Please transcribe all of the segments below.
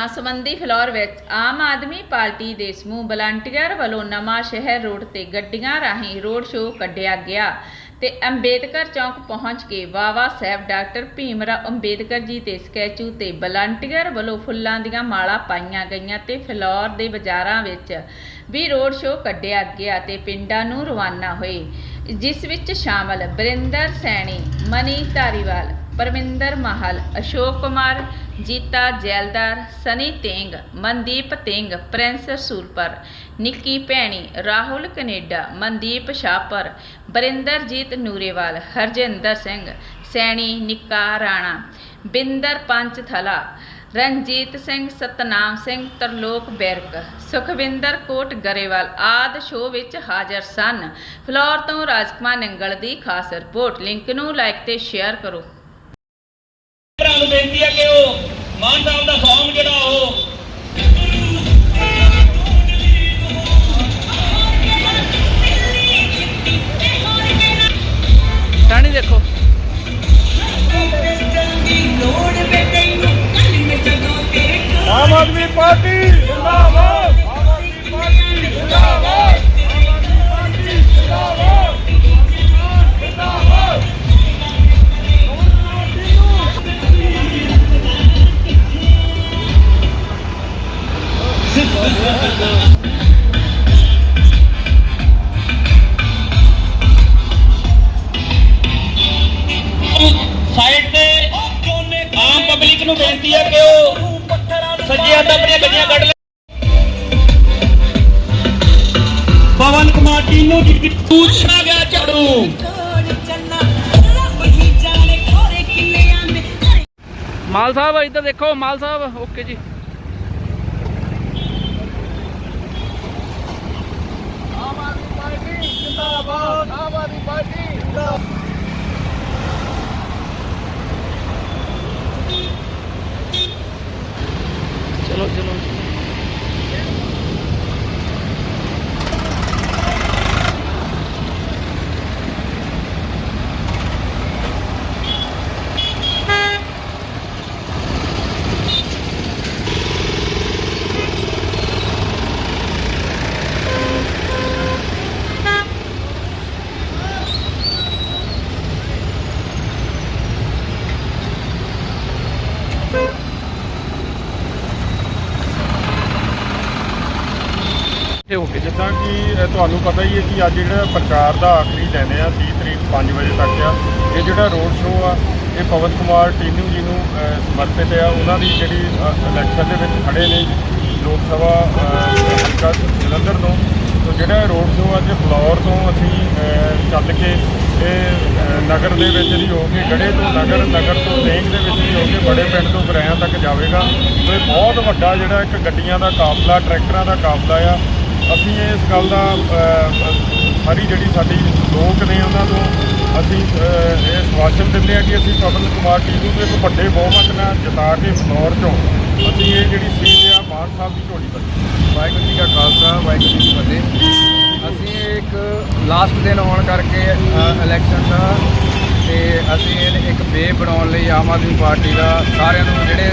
ਚੋਣਾਂ ਸੰਬੰਧੀ ਫਲੋਰ ਵਿੱਚ ਆਮ ਆਦਮੀ ਪਾਰਟੀ ਦੇ ਸਮੂਹ ਵਲੰਟੀਅਰ ਵੱਲੋਂ ਨਵਾਂ ਸ਼ਹਿਰ ਰੋਡ ਤੇ ਗੱਡੀਆਂ ਰਾਹੀਂ ਰੋਡ ਸ਼ੋਅ ਕੱਢਿਆ ਗਿਆ ਤੇ ਅੰਬੇਦਕਰ ਚੌਂਕ ਪਹੁੰਚ ਕੇ ਬਾਬਾ ਸਾਹਿਬ ਡਾਕਟਰ ਭੀਮਰਾਓ ਅੰਬੇਦਕਰ ਜੀ ਦੇ ਸਕੈਚੂ ਤੇ ਵਲੰਟੀਅਰ ਵੱਲੋਂ ਫੁੱਲਾਂ ਦੀਆਂ ਮਾਲਾ ਪਾਈਆਂ ਗਈਆਂ ਤੇ ਫਲੋਰ ਦੇ ਬਾਜ਼ਾਰਾਂ ਵਿੱਚ ਵੀ ਰੋਡ ਸ਼ੋਅ ਕੱਢਿਆ ਗਿਆ ਤੇ ਪਿੰਡਾਂ ਨੂੰ ਰਵਾਨਾ ਹੋਏ, ਜਿਸ ਵਿੱਚ ਸ਼ਾਮਲ ਬਰਿੰਦਰ ਸੈਣੀ, ਮਨੀ ਧਾਰੀਵਾਲ ਪਰਮਿੰਦਰ ਮਾਹਲ, ਅਸ਼ੋਕ ਕੁਮਾਰ, ਜੀਤਾ ਜੈਲਦਾਰ, ਸਨੀ ਤੇਂਗ, ਮਨਦੀਪ ਤੇਂਗ, ਪ੍ਰਿੰਸ ਸੂਰਪਰ, ਨਿੱਕੀ ਭੈਣੀ, ਰਾਹੁਲ ਕਨੇਡਾ, ਮਨਦੀਪ ਸ਼ਾਪਰ ਬਰਿੰਦਰਜੀਤ ਨੂਰੇਵਾਲ, ਹਰਜਿੰਦਰ ਸਿੰਘ, ਸੈਣੀ ਨਿੱਕਾ ਰਾਣਾ, ਬਿੰਦਰ ਪੰਚ ਥਲਾ ਰਣਜੀਤ ਸਿੰਘ, ਸਤਨਾਮ ਸਿੰਘ, ਤਰਲੋਕ ਬੈਰਕ, ਸੁਖਵਿੰਦਰ ਕੋਟ ਗਰੇਵਾਲ ਆਦ ਸ਼ੋਅ ਵਿੱਚ ਹਾਜ਼ਰ ਸਨ। ਫਲੋਰ ਤੋਂ ਰਾਜਕੁਮਾਰ ਨੰਗਲ ਦੀ ਖਾਸ ਰਿਪੋਰਟ, ਲਿੰਕ ਨੂੰ ਲਾਈਕ ਤੇ ਸ਼ੇਅਰ ਕਰੋ। ਬੇਨਤੀ ਹੈ ਕਿ ਉਹ ਮਾਨ ਸਾਹਿਬ ਦਾ ਸੌਂਗ ਜਿਹੜਾ ਉਹ ਆਪਣੀਆਂ ਗੱਡੀਆਂ ਕੱਢ ਲੈ। ਪਵਨ ਕੁਮਾਰ ਟੀਨੂ ਜੀ ਪੁੱਛਿਆ ਗਿਆ ਝਾੜੂ। ਮਾਲ ਸਾਹਿਬ ਇੱਧਰ ਦੇਖੋ ਮਾਲ ਸਾਹਿਬ। ਓਕੇ ਜੀ। ਆਮ ਆਦਮੀ ਪਾਰਟੀ ਜਿੰਦਾਬਾਦ। ਆਮ ਆਦਮੀ ਪਾਰਟੀ ਜਿੰਦਾਬਾਦ ਚਲੋ ਚਲੋ ਤੇ ਓਕੇ ਜੀ ਜਿੱਦਾਂ ਕਿ ਅ, ਤੁਹਾਨੂੰ ਪਤਾ ਹੀ ਹੈ ਕਿ ਅੱਜ ਜਿਹੜਾ ਪ੍ਰਚਾਰ ਦਾ ਆਖਰੀ ਦਿਨ ਆ 30 ਤਰੀਕ 5 ਵਜੇ ਤੱਕ ਆ। ਇਹ ਜਿਹੜਾ ਰੋਡ ਸ਼ੋਅ ਆ ਇਹ ਪਵਨ ਕੁਮਾਰ ਟੀਨੂ ਜੀ ਨੂੰ ਅ, ਸਮਰਪਿਤ ਆ। ਉਹਨਾਂ ਦੀ ਜਿਹੜੀ ਅ, ਇਲੈਕਸ਼ਨ ਦੇ ਵਿੱਚ ਖੜੇ ਨੇ ਲੋਕ ਸਭਾ ਅ, ਹਲਕਾ ਜਲੰਧਰ ਤੋਂ। ਤੋ ਜਿਹੜਾ ਇਹ ਰੋਡ ਸ਼ੋਅ ਅੱਜ ਫਲੋਰ ਤੋਂ ਅਸੀਂ ਅ, ਚੱਲ ਕੇ ਇਹ ਅ, ਨਗਰ ਦੇ ਵਿੱਚ ਦੀ ਹੋ ਕੇ ਗੜੇ ਤੋਂ ਨਗਰ ਨਗਰ ਤੋਂ ਦੇਂਗ ਦੇ ਵਿੱਚ ਦੀ ਹੋ ਕੇ ਬੜੇ ਪਿੰਡ ਤੋਂ ਗਰਾਇਆਂ ਤੱਕ ਜਾਵੇਗਾ। ਸੋ ਇਹ ਬਹੁਤ ਵੱਡਾ ਜਿਹੜਾ ਇੱਕ ਗੱਡੀਆਂ ਦਾ ਕਾਫਲਾ ਟਰੈਕਟਰਾਂ ਦਾ ਕਾਫਲਾ ਆ। ਅਸੀਂ ਇਸ ਗੱਲ ਦਾ ਅ, ਸਾਰੀ ਜਿਹੜੀ ਸਾਡੀ ਲੋਕ ਨੇ ਉਹਨਾਂ ਨੂੰ ਅਸੀਂ ਇਹ ਸਵਾਸ਼ਨ ਦਿੰਦੇ ਆ ਕਿ ਅਸੀਂ ਪਵਨ ਕੁਮਾਰ ਜੀ ਨੂੰ ਇੱਕ ਵੱਡੇ ਬਹੁਮਤ ਨਾਲ ਜਿਤਾ ਕੇ ਫਲੋਰ ਚੋਂ ਅਸੀਂ ਇਹ ਜਿਹੜੀ ਸੀਟ ਆ ਮਾਨ ਸਾਹਿਬ ਦੀ ਝੋਲੀ ਬੱਜੀ ਵਾਹਿਗੁਰੂ ਜੀ ਕਾ ਖਾਲਸਾ ਵਾਹਿਗੁਰੂ ਜੀ ਕੀ ਫਤਿਹ। ਅਸੀਂ ਇੱਕ ਲਾਸਟ ਦਿਨ ਹੋਣ ਕਰਕੇ ਇਲੈਕਸ਼ਨ ਦਾ ਤੇ ਅਸੀਂ ਇਹ ਇੱਕ ਵੇ ਬਣਾਉਣ ਲਈ ਆਮ ਆਦਮੀ ਪਾਰਟੀ ਦਾ ਸਾਰਿਆਂ ਨੂੰ ਜਿਹੜੇ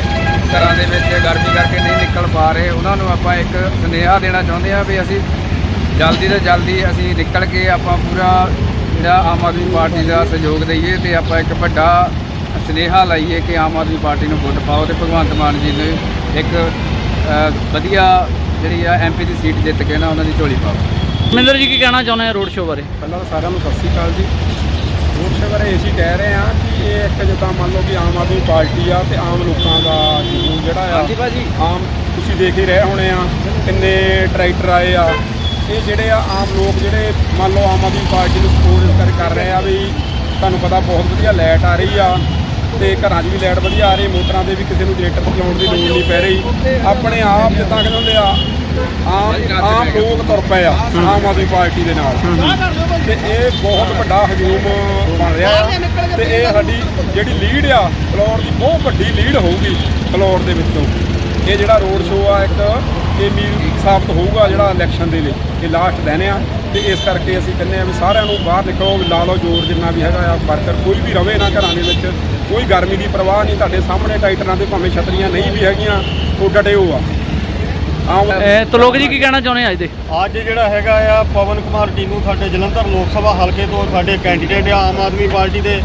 ਘਰਾਂ ਦੇ ਵਿੱਚ ਗਰਮੀ ਕਰਕੇ ਨਹੀਂ ਨਿਕਲ ਪਾ ਰਹੇ ਉਹਨਾਂ ਨੂੰ ਆਪਾਂ ਇੱਕ ਸੁਨੇਹਾ ਦੇਣਾ ਚਾਹੁੰਦੇ ਆ ਵੀ ਅਸੀਂ ਜਲਦੀ ਤੋਂ ਜਲਦੀ ਅਸੀਂ ਨਿਕਲ ਕੇ ਆਪਾਂ ਪੂਰਾ ਜਿਹੜਾ ਆਮ ਆਦਮੀ ਪਾਰਟੀ ਦਾ ਸਹਿਯੋਗ ਦਈਏ ਤੇ ਆਪਾਂ ਇੱਕ ਵੱਡਾ ਸੁਨੇਹਾ ਲਾਈਏ ਕਿ ਆਮ ਆਦਮੀ ਪਾਰਟੀ ਨੂੰ ਵੋਟ ਪਾਓ ਤੇ ਭਗਵੰਤ ਮਾਨ ਜੀ ਨੂੰ ਇੱਕ ਵਧੀਆ ਜਿਹੜੀ ਆ ਐਮਪੀ ਦੀ ਸੀਟ ਜਿੱਤ ਕੇ ਨਾ ਉਹਨਾਂ ਦੀ ਝੋਲੀ ਪਾਓ ਮਿੰਦਰ ਜੀ ਕੀ ਕਹਿਣਾ ਚਾਹੁੰਦੇ ਆ ਰੋਡ ਸ਼ੋਅ ਬਾਰੇ? ਪਹਿਲਾਂ ਤਾਂ ਸਾਰਿਆਂ ਨੂੰ ਸਤਿ ਸ੍ਰੀ ਅਕਾਲ ਜੀ। ਸ਼ੋਅ ਬਾਰੇ ਅਸੀਂ ਕਹਿ ਰਹੇ ਹਾਂ ਕਿ ਇਹ ਇੱਕ ਜਿੱਦਾਂ ਮੰਨ ਲਓ ਕਿ ਆਮ ਆਦਮੀ ਪਾਰਟੀ ਆ ਤੇ ਆਮ ਲੋਕਾਂ ਦਾ ਜਨੂਨ ਜਿਹੜਾ ਆ ਹਾਂਜੀ ਭਾਜੀ। ਆਮ ਤੁਸੀਂ ਦੇਖ ਹੀ ਰਹੇ ਹੋਣੇ ਆ ਕਿੰਨੇ ਟਰੈਕਟਰ ਆਏ ਆ। ਇਹ ਜਿਹੜੇ ਆ ਆਮ ਲੋਕ ਜਿਹੜੇ ਮੰਨ ਲਓ ਆਮ ਆਦਮੀ ਪਾਰਟੀ ਨੂੰ ਸਪੋਰਟ ਕਰ ਰਹੇ ਆ ਵੀ ਤੁਹਾਨੂੰ ਪਤਾ ਬਹੁਤ ਵਧੀਆ ਲਾਈਟ ਆ ਰਹੀ ਆ। ਤੇ ਘਰਾਂ 'ਚ ਵੀ ਲਾਈਟ ਵਧੀਆ ਆ ਰਹੀ ਮੋਟਰਾਂ ਤੇ ਵੀ ਕਿਸੇ ਨੂੰ ਜਨਰੇਟਰ ਚਲਾਉਣ ਦੀ ਲੋੜ ਨਹੀਂ ਪੈ ਰਹੀ। ਆਪਣੇ ਆਪ ਜਿੱਦਾਂ ਕਹਿੰਦੇ ਹੁੰਦੇ ਆ ਆਮ ਆਮ ਲੋਕ ਤੁਰ ਪਏ ਆ ਆਮ ਆਦਮੀ ਪਾਰਟੀ ਦੇ ਨਾਲ। ਤੇ ਇਹ ਬਹੁਤ ਵੱਡਾ ਹਜੂਮ ਬਣ ਰਿਹਾ। ਤੇ ਇਹ ਸਾਡੀ ਜਿਹੜੀ ਲੀਡ ਆ ਫਲੋਰ ਦੀ ਬਹੁਤ ਵੱਡੀ ਲੀਡ ਹੋਊਗੀ ਫਲੋਰ ਦੇ ਵਿੱਚੋਂ। ਇਹ ਜਿਹੜਾ ਰੋਡ ਸ਼ੋਅ ਆ ਇੱਕ ਇਹ ਮੀਲ ਸਾਬਤ ਹੋਊਗਾ ਜਿਹੜਾ ਇਲੈਕਸ਼ਨ ਦੇ ਲਈ। ਇਹ ਲਾਸਟ ਦਿਨ ਆ। ਤੇ ਇਸ ਕਰਕੇ ਅਸੀਂ ਕਹਿੰਦੇ ਆ ਵੀ ਸਾਰਿਆਂ ਨੂੰ ਬਾਹਰ ਨਿਕਲੋ ਵੀ ਲਾ ਲਓ ਜ਼ੋਰ ਜਿੰਨਾ ਵੀ ਹੈਗਾ ਆ ਵਰਕਰ ਕੋਈ ਵੀ ਰਵੇ ਨਾ ਘਰਾਂ ਦੇ ਵਿੱਚ ਕੋਈ ਗਰਮੀ ਦੀ ਪਰਵਾਹ ਨਹੀਂ ਤੁਹਾਡੇ ਸਾਹਮਣੇ ਟਾਈਟਰਾਂ ਦੇ ਭਾਵੇਂ ਛਤਰੀਆਂ ਨਹੀਂ ਵੀ ਹੈਗੀਆਂ ਕੋਟਾ ਟੇਊ ਆ। ਆਮ ਇਹ ਤਲੋਕ ਜੀ ਕੀ ਕਹਿਣਾ ਚਾਹੁੰਦੇ ਆ ਅੱਜ ਦੇ? ਅੱਜ ਜਿਹੜਾ ਹੈਗਾ ਆ ਪਵਨ ਕੁਮਾਰ ਟੀਨੂ ਸਾਡੇ ਜਲੰਧਰ ਲੋਕ ਸਭਾ ਹਲਕੇ ਤੋਂ ਸਾਡੇ ਕੈਂਡੀਡੇਟ ਆ ਆਮ ਆਦਮੀ ਪਾਰਟੀ ਦੇ।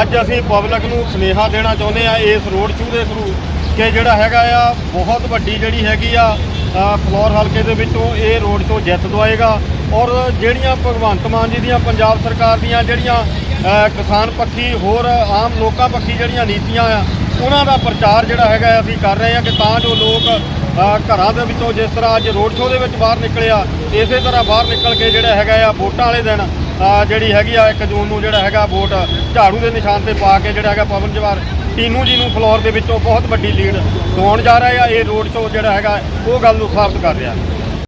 ਅੱਜ ਅਸੀਂ ਪਬਲਿਕ ਨੂੰ ਸੁਨੇਹਾ ਦੇਣਾ ਚਾਹੁੰਦੇ ਆ ਇਸ ਰੋਡ ਸ਼ੂ ਦੇ ਥਰੂ ਕਿ ਜਿਹੜਾ ਹੈਗਾ ਆ ਬਹੁਤ ਵੱਡੀ ਜਿਹੜੀ ਹੈਗੀ ਆ ਅ, ਫਲੋਰ ਹਲਕੇ ਦੇ ਵਿੱਚੋਂ ਇਹ ਰੋਡ ਸ਼ੋ ਜਿੱਤ ਦਵਾਏਗਾ ਔਰ ਜਿਹੜੀਆਂ ਭਗਵੰਤ ਮਾਨ ਜੀ ਦੀਆਂ ਪੰਜਾਬ ਸਰਕਾਰ ਦੀਆਂ ਜਿਹੜੀਆਂ ਕਿਸਾਨ ਪੱਖੀ ਹੋਰ ਆਮ ਲੋਕਾਂ ਪੱਖੀ ਜਿਹੜੀਆਂ ਨੀਤੀਆਂ ਆ ਉਹਨਾਂ ਦਾ ਪ੍ਰਚਾਰ ਜਿਹੜਾ ਹੈਗਾ ਆ ਅਸੀਂ ਕਰ ਰਹੇ ਹਾਂ ਕਿ ਤਾਂ ਜੋ ਲੋਕ ਘਰਾਂ ਦੇ ਵਿੱਚੋਂ ਜਿਸ ਤਰ੍ਹਾਂ ਅੱਜ ਰੋਡ ਸ਼ੋਅ ਦੇ ਵਿੱਚ ਬਾਹਰ ਨਿਕਲਿਆ ਇਸੇ ਤਰ੍ਹਾਂ ਬਾਹਰ ਨਿਕਲ ਕੇ ਜਿਹੜਾ ਹੈਗਾ ਆ ਵੋਟਾਂ ਵਾਲੇ ਦਿਨ ਜਿਹੜੀ ਹੈਗੀ ਆ 1 ਜੂਨ ਨੂੰ ਜਿਹੜਾ ਹੈਗਾ ਵੋਟ ਝਾੜੂ ਦੇ ਨਿਸ਼ਾਨ ਤੇ ਪਾ ਕੇ ਜਿਹੜਾ ਹੈਗਾ ਪਵਨ ਜਵਾਰ ਟੀਨੂ ਜੀ ਨੂੰ ਫਲੋਰ ਦੇ ਵਿੱਚੋਂ ਬਹੁਤ ਵੱਡੀ ਲੀਡ ਦਵਾਉਣ ਜਾ ਰਿਹਾ ਆ, ਇਹ ਰੋਡ ਸ਼ੋਅ ਜਿਹੜਾ ਹੈਗਾ ਉਹ ਗੱਲ ਨੂੰ ਸਾਬਤ ਕਰ ਰਿਹਾ।